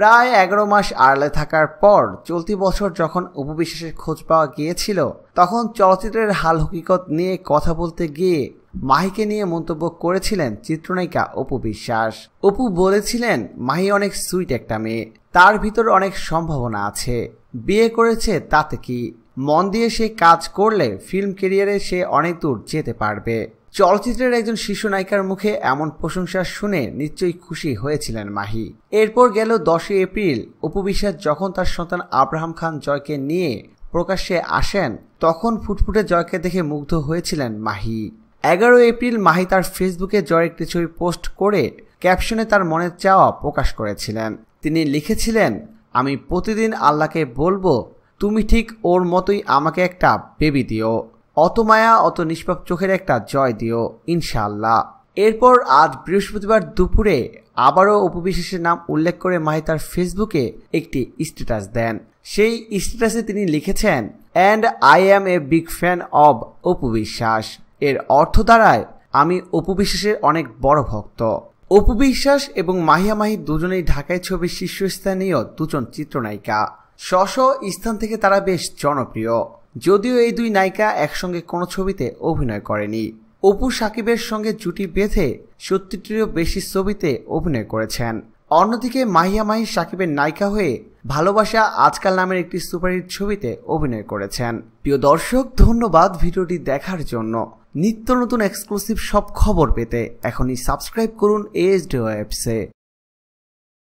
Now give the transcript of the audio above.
প্রায় এগারো মাস আড়ালে থাকার পর চলতি বছর যখন উপবিশ্বাসের খোঁজ পাওয়া গিয়েছিল, তখন চলচ্চিত্রের হাল হকিকত নিয়ে কথা বলতে গিয়ে মাহিকে নিয়ে মন্তব্য করেছিলেন চিত্রনায়িকা অপু বিশ্বাস। অপু বলেছিলেন, মাহি অনেক সুইট একটা মেয়ে, তার ভিতর অনেক সম্ভাবনা আছে। বিয়ে করেছে তাতে কি? মন দিয়ে সে কাজ করলে ফিল্ম কেরিয়ারে সে অনেক দূর যেতে পারবে। চলচ্চিত্রের একজন শিশু নায়িকার মুখে এমন প্রশংসা শুনে নিশ্চয়ই খুশি হয়েছিলেন মাহি। এরপর গেল দশই এপ্রিল উপবিশ্বাস যখন তার সন্তান আব্রাহাম খান জয়কে নিয়ে প্রকাশ্যে আসেন, তখন ফুটফুটে জয়কে দেখে মুগ্ধ হয়েছিলেন মাহি। এগারো এপ্রিল মাহি তার ফেসবুকে জয়ের একটি ছবি পোস্ট করে ক্যাপশনে তার মনের চাওয়া প্রকাশ করেছিলেন। তিনি লিখেছিলেন, আমি প্রতিদিন আল্লাহকে বলব, তুমি ঠিক ওর মতোই আমাকে একটা বেবি দিও। অত মায়া, অত নিষ্পাপ চোখের একটা জয় দিও, ইনশাআল্লাহ। এরপর আজ বৃহস্পতিবার দুপুরে আবারও উপবিশেষের নাম উল্লেখ করে মাহি তার ফেসবুকে একটি স্ট্যাটাস দেন। সেই স্ট্যাটাসে তিনি লিখেছেন and I am a big fan of অপুবিশ্বাস এর অর্থ দ্বারায় আমি অপুবিশ্বাসের অনেক বড় ভক্ত। অপুবিশ্বাস এবং মাহিয়া মাহি দুজনেই ঢাকায় ছবির শীর্ষস্থানীয় দুজন চিত্রনায়িকা। স্ব স্থান থেকে তারা বেশ জনপ্রিয়। যদিও এই দুই নায়িকা একসঙ্গে কোনো ছবিতে অভিনয় করেনি। অপু সাকিবের সঙ্গে জুটি বেঁধে সত্তরটিরও বেশি ছবিতে অভিনয় করেছেন। অন্যদিকে মাহিয়া মাহি সাকিবের নায়িকা হয়ে ভালোবাসা আজকাল নামের একটি সুপারহিট ছবিতে অভিনয় করেছেন। প্রিয় দর্শক, ধন্যবাদ ভিডিওটি দেখার জন্য। নিত্য নতুন এক্সক্লুসিভ সব খবর পেতে এখনই সাবস্ক্রাইব করুন এএসডি ওয়েবসে